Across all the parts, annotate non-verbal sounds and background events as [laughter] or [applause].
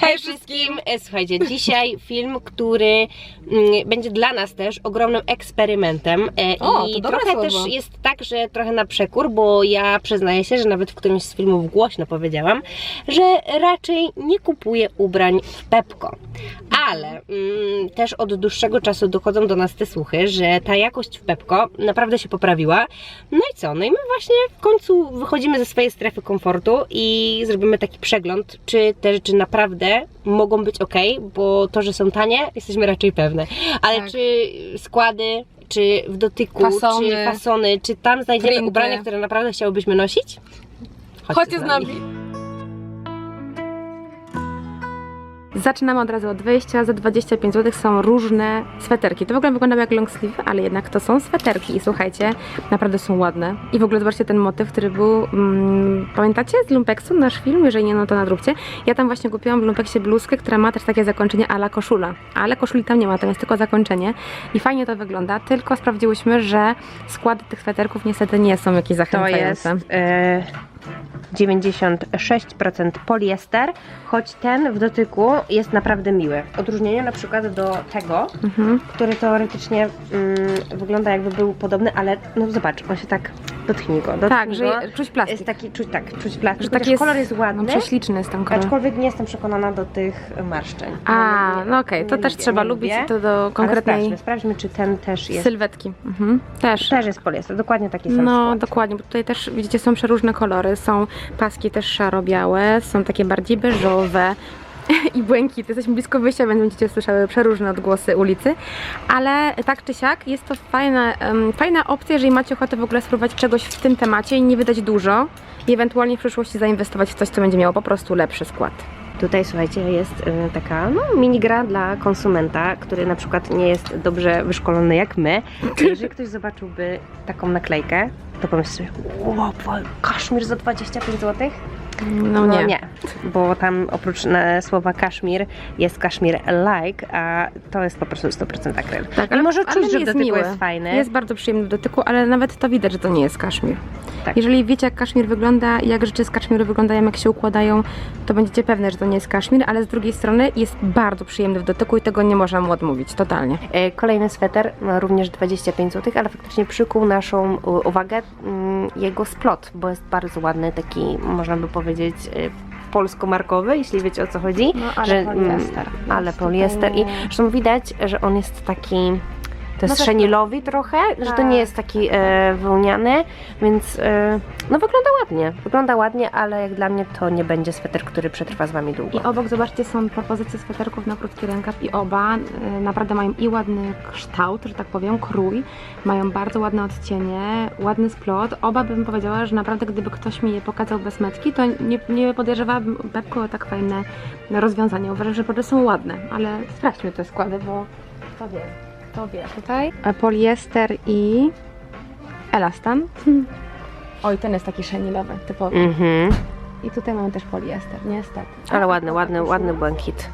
Hej wszystkim! Słuchajcie, dzisiaj film, który mm, będzie dla nas też ogromnym eksperymentem. E, O, I trochę słowo. też jest tak, że trochę na przekór, bo ja przyznaję się, że nawet w którymś z filmów głośno powiedziałam, że raczej nie kupuję ubrań w Pepko. Ale mm, też od dłuższego czasu dochodzą do nas te słuchy, że ta jakość w Pepko naprawdę się poprawiła. No i co? No i my właśnie w końcu wychodzimy ze swojej strefy komfortu i zrobimy taki przegląd, czy te rzeczy naprawdę mogą być ok, bo to, że są tanie, jesteśmy raczej pewne. Ale Tak. czy składy, czy w dotyku, Fasony. czy fasony, czy tam znajdziemy Printy. ubrania, które naprawdę chciałybyśmy nosić? Chodźcie z nami. Zaczynamy od razu od wejścia. Za 25 zł są różne sweterki. To w ogóle wygląda jak long sleeve, ale jednak to są sweterki. I słuchajcie, naprawdę są ładne. I w ogóle zobaczcie ten motyw, który był. Mm, pamiętacie z Lumpeksu nasz film? Jeżeli nie, no to nadróbcie. Ja tam właśnie kupiłam w Lumpeksie bluzkę, która ma też takie zakończenie ala koszula. Ale koszuli tam nie ma, tam jest tylko zakończenie. I fajnie to wygląda. Tylko sprawdziłyśmy, że składy tych sweterków niestety nie są jakieś To zachęcające. jest e, 96% poliester, choć ten w dotyku jest naprawdę miły. W odróżnieniu na przykład do tego, Mhm. który teoretycznie mm, wygląda jakby był podobny, ale no zobacz, on się tak dotknij go. Dotknij Tak, go. że czuć plastik. Jest taki, czuć, tak, czuć plastik, Że taki kolor jest ładny, No, prześliczny jest ten kolor. aczkolwiek nie jestem przekonana do tych marszczeń. A, Nie- no okej, to nie też lubię, trzeba nie lubić lubię. i to do Ale konkretnej sprawdźmy, sprawdźmy, czy ten też jest, sylwetki. Mhm. Też. też jest poliester, dokładnie taki sam No, skład. dokładnie, bo tutaj też widzicie, są przeróżne kolory. Są paski też szaro-białe, są takie bardziej beżowe [laughs] i błękity. Jesteśmy blisko wyjścia, więc będziecie słyszały przeróżne odgłosy ulicy. Ale tak czy siak, jest to fajna, em, fajna opcja, jeżeli macie ochotę w ogóle spróbować czegoś w tym temacie i nie wydać dużo i ewentualnie w przyszłości zainwestować w coś, co będzie miało po prostu lepszy skład. Tutaj słuchajcie, jest y, taka no, mini gra dla konsumenta, który na przykład nie jest dobrze wyszkolony jak my. [laughs] Jeżeli ktoś zobaczyłby taką naklejkę, to pomyśl sobie, wow, kaszmir za 25 zł? No, nie. bo tam oprócz słowa kaszmir jest kaszmir like, a to jest po prostu 100% akryl. Tak, I może ale czuć, że w dotyku miły. jest fajny. Jest bardzo przyjemny w dotyku, ale nawet to widać, że to nie jest kaszmir. Tak. Jeżeli wiecie, jak kaszmir wygląda jak rzeczy z kaszmiru wyglądają, jak się układają, to będziecie pewne, że to nie jest kaszmir, ale z drugiej strony jest bardzo przyjemny w dotyku i tego nie można mu odmówić, totalnie. E, Kolejny sweter, ma również 25 zł, ale faktycznie przykuł naszą uwagę mm, jego splot, bo jest bardzo ładny, taki można by powiedzieć e, polsko-markowy, jeśli wiecie o co chodzi. No, ale że, mm, poliester. ale poliester i zresztą widać, że on jest taki to jest też szenilowy trochę, że to Tak. nie jest taki e, wełniany, więc e, no wygląda ładnie. Wygląda ładnie, ale jak dla mnie to nie będzie sweter, który przetrwa z Wami długo. I obok, zobaczcie, są propozycje sweterków na krótki rękaw i oba y, naprawdę mają i ładny kształt, że tak powiem, krój, mają bardzo ładne odcienie, ładny splot. Oba bym powiedziała, że naprawdę gdyby ktoś mi je pokazał bez metki, to nie, nie podejrzewałabym Pepko o tak fajne rozwiązanie. Uważam, że po prostu są ładne, ale sprawdźmy te składy, bo to wie, to wie. Tutaj e, poliester i elastan. [laughs] Oj, ten jest taki szenilowy, typowy. Mhm. I tutaj mamy też poliester, niestety. Ale ładny, ładny, ładny błękit.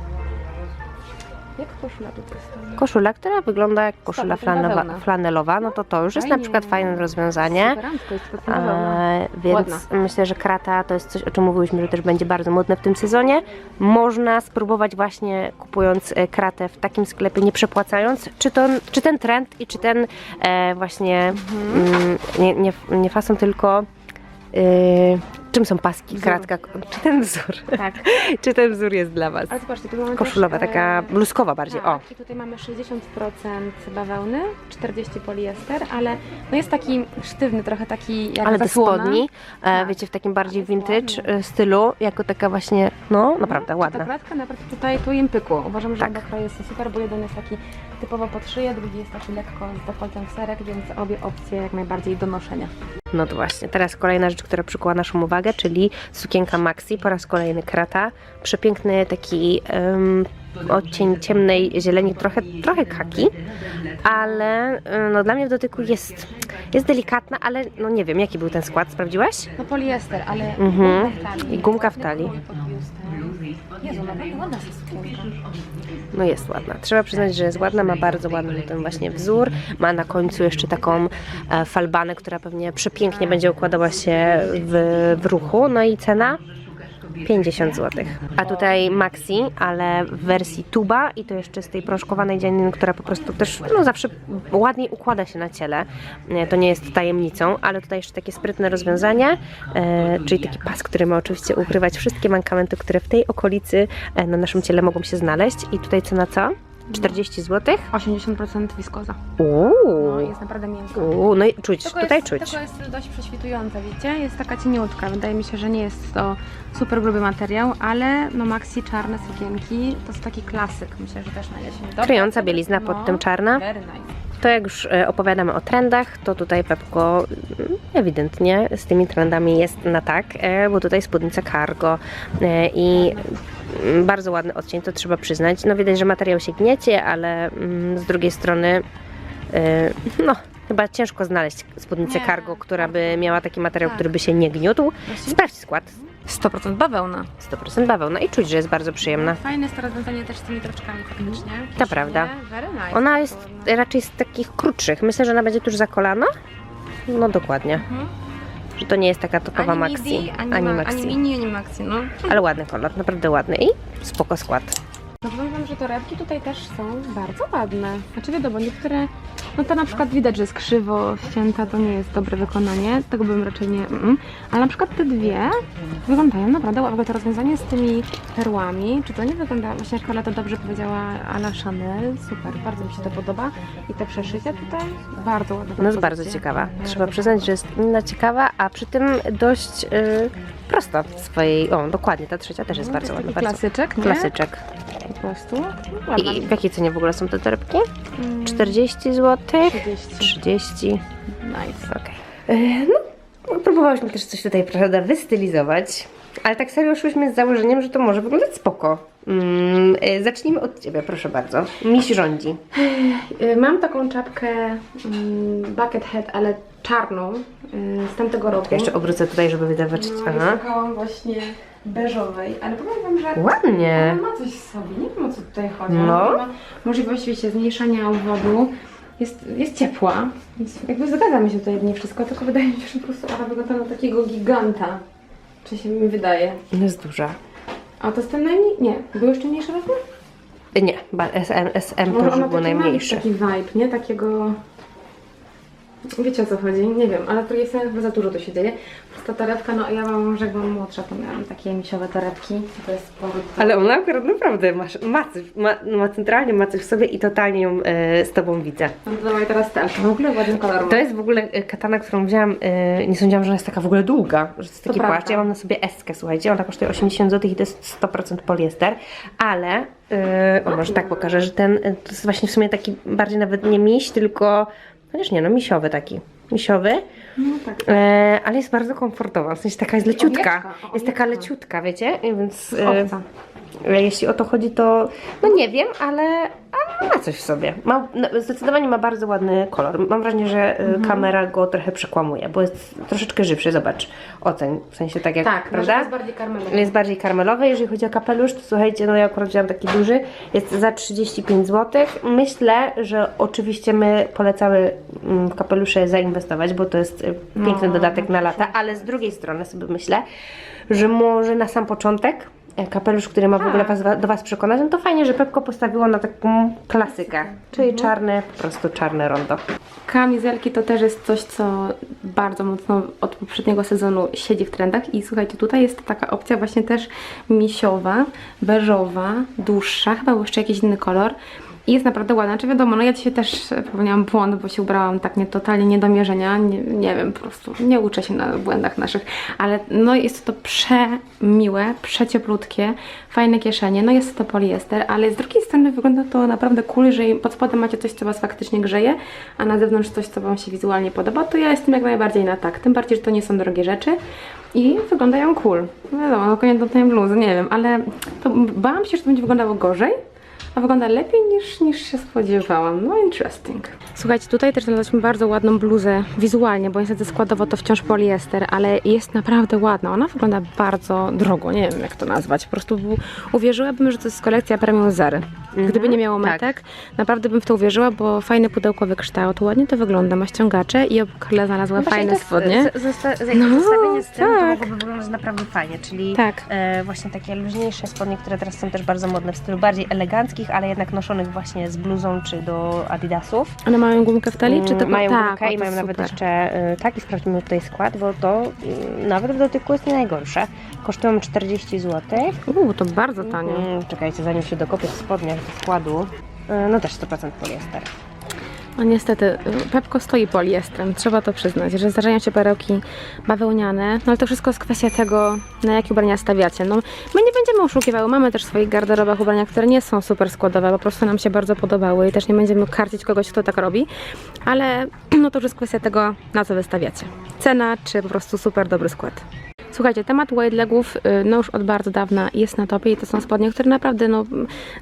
Jak koszula tutaj stoi? Koszula, która wygląda jak koszula flanelowa, flanelowa, no to to już jest na przykład fajne rozwiązanie. Jest bawełna. E, więc Ładna. myślę, że krata to jest coś, o czym mówiłyśmy, że też będzie bardzo modne w tym sezonie. Można spróbować właśnie kupując e, kratę w takim sklepie, nie przepłacając, czy, to, czy ten trend i czy ten e, właśnie Mhm. mm, nie, nie, nie fason, tylko e, czym są paski, Wzór. kratka, czy ten wzór, Tak. [laughs] czy ten wzór jest dla Was? Ale zobaczcie, tu mamy Koszulowa, też, taka bluzkowa bardziej, o. Tak, i tutaj mamy 60% bawełny, 40 poliester, ale no jest taki sztywny, trochę taki jak Ale zasłona. spodni, e, Tak. wiecie, w takim bardziej Ale jest vintage e, stylu, jako taka właśnie, no naprawdę Ta ładna. kratka naprawdę tutaj tu im pykło. Uważam, że Tak. oba kraje są super, bo jeden jest taki typowo pod szyję, drugi jest taki lekko z dekoltem w serek, więc obie opcje jak najbardziej do noszenia. No to właśnie, teraz kolejna rzecz, która przykuła naszą uwagę, czyli sukienka maxi, po raz kolejny krata. Przepiękny taki um, odcień ciemnej zieleni, trochę, trochę kaki, ale no, dla mnie w dotyku jest, jest delikatna, ale no nie wiem, jaki był ten skład, sprawdziłaś? No poliester, ale Mhm. gumka w talii. Gumka w talii. Ładny krój pod biustem. No jest ładna. Trzeba przyznać, że jest ładna, ma bardzo ładny ten właśnie wzór. Ma na końcu jeszcze taką e, falbanę, która pewnie przepięknie będzie układała się w, w ruchu. No i cena? 50 zł. A tutaj Maxi, ale w wersji tuba i to jeszcze z tej proszkowanej dzianiny, która po prostu też no, zawsze ładniej układa się na ciele. E, To nie jest tajemnicą, ale tutaj jeszcze takie sprytne rozwiązanie, e, czyli taki pas, który ma oczywiście ukrywać wszystkie mankamenty, które w tej okolicy e, na naszym ciele mogą się znaleźć. I tutaj cena co? 40 zł? 80% wiskoza. No, Uuu, jest naprawdę miękka. Uuu, no i czuć, Tylko tutaj jest, czuć. Tylko jest dość prześwitująca, widzicie? Jest taka cieniutka. Wydaje mi się, że nie jest to super gruby materiał, ale no maxi czarne sukienki to jest taki klasyk. Myślę, że też się. Dobra. Kryjąca bielizna pod No, tym czarna. Very nice. To jak już e, opowiadamy o trendach, to tutaj Pepko mm, ewidentnie z tymi trendami jest na tak, e, bo tutaj spódnica cargo e, i mm, bardzo ładny odcień, to trzeba przyznać. No widać, że materiał się gniecie, ale mm, z drugiej strony no chyba ciężko znaleźć spódnicę Nie. cargo, która by miała taki materiał, Tak. który by się nie gniótł. Sprawdź skład. 100% bawełna. 100% bawełna i czuć, że jest bardzo przyjemna. Fajne jest to rozwiązanie też z tymi troczkami faktycznie. To prawda. Very nice. Ona jest raczej z takich krótszych. Myślę, że ona będzie tuż za kolano. No dokładnie. Mhm. Że to nie jest taka topowa ani maxi, midi, ani, ani ma- maxi. ani mini, ani maxi, no. Ale ładny kolor, naprawdę ładny i spoko skład. No powiem wam, że torebki tutaj też są bardzo ładne. Znaczy wiadomo, niektóre, no to na przykład widać, że jest krzywo ścięta, to nie jest dobre wykonanie, tego bym raczej nie, mm. ale na przykład te dwie wyglądają naprawdę ładnie. To rozwiązanie z tymi perłami, czy to nie wygląda, właśnie Szkola to dobrze powiedziała Ala Chanel, super, bardzo mi się to podoba i te przeszycie tutaj, bardzo ładne. No jest bardzo ciekawa. Trzeba przyznać, że jest inna ciekawa, a przy tym dość y, prosta w swojej... O, dokładnie, ta trzecia też jest No, bardzo ładna. taki Bardzo. klasyczek, nie? Klasyczek. Po prostu. Ładna. I w jakiej cenie w ogóle są te torebki? Mm, 40 zł? 30. 30. Nice. Okej. E, No, próbowałyśmy też coś tutaj, prawda, wystylizować, ale tak serio szłyśmy z założeniem, że to może wyglądać spoko. Mm, e, zacznijmy od Ciebie, proszę bardzo. Miś rządzi. Y, Mam taką czapkę mm, bucket head, ale czarną z tamtego roku. Jeszcze obrócę tutaj, żeby wydawać... no, Aha. szukałam właśnie beżowej, ale powiem Wam, że Ładnie. ona ma coś w sobie. Nie wiem o co tutaj chodzi. No. Ona ma możliwość wiecie, zmniejszania obwodu. Jest, jest ciepła, więc jakby zgadza mi się tutaj nie wszystko, tylko wydaje mi się, że po prostu ona wygląda na takiego giganta. Czy się mi wydaje. No Jest duża. A to jest ten najmniej... Nie, był jeszcze mniejszy rozmiar? Nie, ba- SM, SM to Może już był taki ma najmniejszy. taki vibe, nie? Takiego... Wiecie o co chodzi? Nie wiem, ale z drugiej strony chyba za dużo tu się dzieje. Prosta torebka, no ja mam, że jak byłam młodsza, to miałam takie misiowe torebki. To jest powód. Ale ona akurat naprawdę ma, ma, ma, centralnie ma coś w sobie i totalnie ją e, z Tobą widzę. No to dawaj teraz ten. To w ogóle ładny kolor ma. To jest w ogóle e, katana, którą wzięłam, e, nie sądziłam, że ona jest taka w ogóle długa, że to jest To taki płaszcz. Ja mam na sobie eskę, słuchajcie, ona kosztuje 80 zł i to jest 100% poliester, ale, e, o może tak pokażę, że ten, e, to jest właśnie w sumie taki bardziej nawet nie miś, tylko, chociaż nie, no misiowy taki, misiowy, No tak. e, ale jest bardzo komfortowa, w sensie taka jest leciutka, Owieczka, jest taka owieczka. leciutka, wiecie, więc... e. E, Jeśli o to chodzi, to no nie wiem, ale, ale ma coś w sobie. Ma, no, zdecydowanie ma bardzo ładny kolor. Mam wrażenie, że e, kamera go trochę przekłamuje, bo jest troszeczkę żywszy. Zobacz, oceń. W sensie tak jak, Tak, prawda? jest bardziej karmelowy. Jest bardziej karmelowy. Jeżeli chodzi o kapelusz, to słuchajcie, no ja akurat wziąłam taki duży. Jest za 35 zł. Myślę, że oczywiście my polecamy mm, w kapelusze zainwestować, bo to jest e, piękny No, dodatek na lata, ale z drugiej strony sobie myślę, że może na sam początek kapelusz, który ma w ogóle Tak. was, do Was przekonać, no to fajnie, że Pepko postawiło na taką klasykę, czyli czarne, po prostu czarne rondo. Kamizelki to też jest coś, co bardzo mocno od poprzedniego sezonu siedzi w trendach. I słuchajcie, tutaj jest taka opcja właśnie też misiowa, beżowa, dłuższa, chyba jeszcze jakiś inny kolor i jest naprawdę ładna. Czy wiadomo, no ja dzisiaj też popełniałam błąd, bo się ubrałam tak nie, totalnie nie do mierzenia, nie, nie wiem, po prostu nie uczę się na błędach naszych, ale no jest to przemiłe, przecieplutkie, fajne kieszenie, no jest to poliester, ale z drugiej strony wygląda to naprawdę cool, że pod spodem macie coś, co Was faktycznie grzeje, a na zewnątrz coś, co Wam się wizualnie podoba, to ja jestem jak najbardziej na tak, tym bardziej, że to nie są drogie rzeczy i wyglądają cool. No wiadomo, no koniec do tej bluzy, nie wiem, ale bałam się, że to będzie wyglądało gorzej, a wygląda lepiej niż, niż się spodziewałam. No interesting. Słuchajcie, tutaj też znalazłyśmy bardzo ładną bluzę wizualnie, bo niestety składowo to wciąż poliester, ale jest naprawdę ładna. Ona wygląda bardzo drogo, nie wiem jak to nazwać. Po prostu uwierzyłabym, że to jest kolekcja Premium Zary. Gdyby nie miało tak. metek, naprawdę bym w to uwierzyła, bo fajny pudełkowy kształt, ładnie to wygląda, ma ściągacze i Karla znalazła No fajne tak, spodnie. z- z- No, zestawienie z tym to tak. mogłoby wyglądać naprawdę fajnie, czyli Tak. e, właśnie takie luźniejsze spodnie, które teraz są też bardzo modne w stylu bardziej eleganckich, ale jednak noszonych właśnie z bluzą czy do adidasów. One mają gumkę w talii, czy Mm, tylko mają tak, gumkę i to mają nawet super. jeszcze e, taki, sprawdźmy tutaj skład, bo to mm, nawet w dotyku jest nie najgorsze. Kosztują 40 zł. Uuu, to bardzo tanio. Mm, czekajcie, zanim się dokopię w spodniach składu. E, No też 100% poliester. No niestety, Pepko stoi poliestrem, trzeba to przyznać, że zdarzają się perełki bawełniane, no ale to wszystko jest kwestia tego, na jakie ubrania stawiacie. No, my nie będziemy oszukiwały, mamy też w swoich garderobach ubrania, które nie są super składowe, po prostu nam się bardzo podobały i też nie będziemy karcić kogoś, kto tak robi, ale [clears throat] no to już jest kwestia tego, na co wystawiacie. Cena, czy po prostu super dobry skład. Słuchajcie, temat wide legów y, no już od bardzo dawna jest na topie i to są spodnie, które naprawdę no,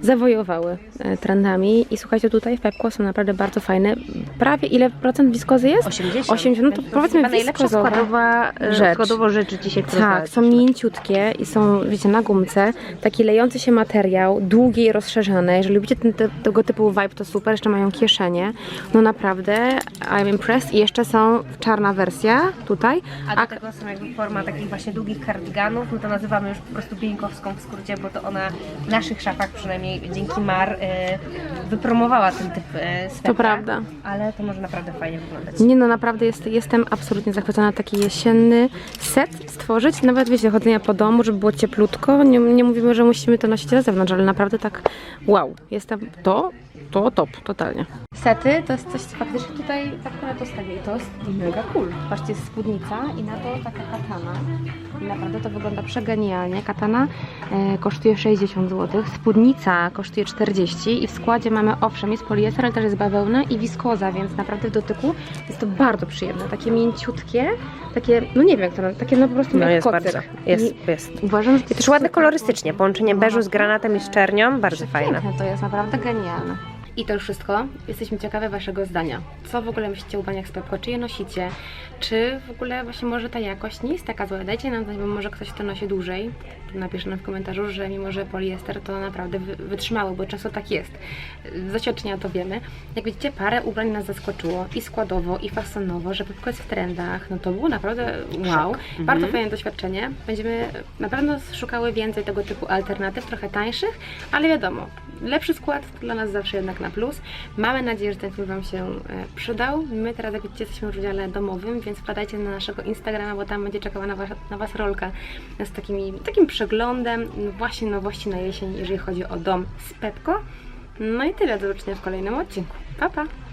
zawojowały e, trendami i słuchajcie, tutaj w Pepko są naprawdę bardzo fajne. Prawie ile procent wiskozy jest? 80. 80, no to powiedzmy wiskozowa składowa, e, rzecz. składowo rzeczy dzisiaj, które Tak, są mięciutkie i są, wiecie, na gumce. Taki lejący się materiał, długie i rozszerzone. Jeżeli lubicie ten, te, tego typu vibe, to super. Jeszcze mają kieszenie. No naprawdę, I'm impressed. I jeszcze są czarna wersja tutaj. A do tego są jakby forma takich właśnie długich kardiganów, no to nazywamy już po prostu bieńkowską w skrócie, bo to ona w naszych szafach przynajmniej dzięki Mar e, wypromowała ten typ e, swetra. To prawda. Ale to może naprawdę fajnie wyglądać. Nie no, naprawdę jest, jestem absolutnie zachwycona. Taki jesienny set stworzyć. Nawet wiecie, chodzenia po domu, żeby było cieplutko. Nie, nie mówimy, że musimy to nosić na zewnątrz, ale naprawdę tak wow. Jestem to, to top, totalnie. Sety to jest coś, co faktycznie tutaj tak na to stawię i to jest mega cool. Patrzcie, jest spódnica i na to taka katana. I naprawdę to wygląda przegenialnie. Katana e, kosztuje 60 zł, spódnica kosztuje 40 i w składzie mamy owszem, jest poliester, ale też jest bawełna i wiskoza, więc naprawdę w dotyku jest to bardzo przyjemne. Takie mięciutkie, takie, no nie wiem jak to nazwać, takie no po prostu No jak jest kocyk. bardzo, jest, I jest. Uważam, że I też ładne kolorystycznie, połączenie beżu z granatem i z czernią, bardzo fajne. Piękne to jest, naprawdę genialne. I to już wszystko. Jesteśmy ciekawe Waszego zdania. Co w ogóle myślicie o ubraniach z Pepko? Czy je nosicie? Czy w ogóle właśnie może ta jakość nie jest taka zła? Dajcie nam znać, bo może ktoś to nosi dłużej. Napisz nam w komentarzu, że mimo, że poliester to naprawdę wy- wytrzymały, bo często tak jest. Z doświadczenia to wiemy. Jak widzicie, parę ubrań nas zaskoczyło i składowo, i fasonowo, że Pepko jest w trendach. No to było naprawdę wow. Bardzo fajne doświadczenie. Będziemy na pewno szukały więcej tego typu alternatyw, trochę tańszych, ale wiadomo, lepszy skład dla nas zawsze jednak na plus. Mamy nadzieję, że ten film Wam się e, przydał. My teraz, jak widzicie, jesteśmy w rozdziale domowym, więc wpadajcie na naszego Instagrama, bo tam będzie czekała na Was, na was rolka z takimi, takim przeglądem właśnie nowości na jesień, jeżeli chodzi o dom z Pepko. No i tyle, do zobaczenia w kolejnym odcinku. Pa, pa!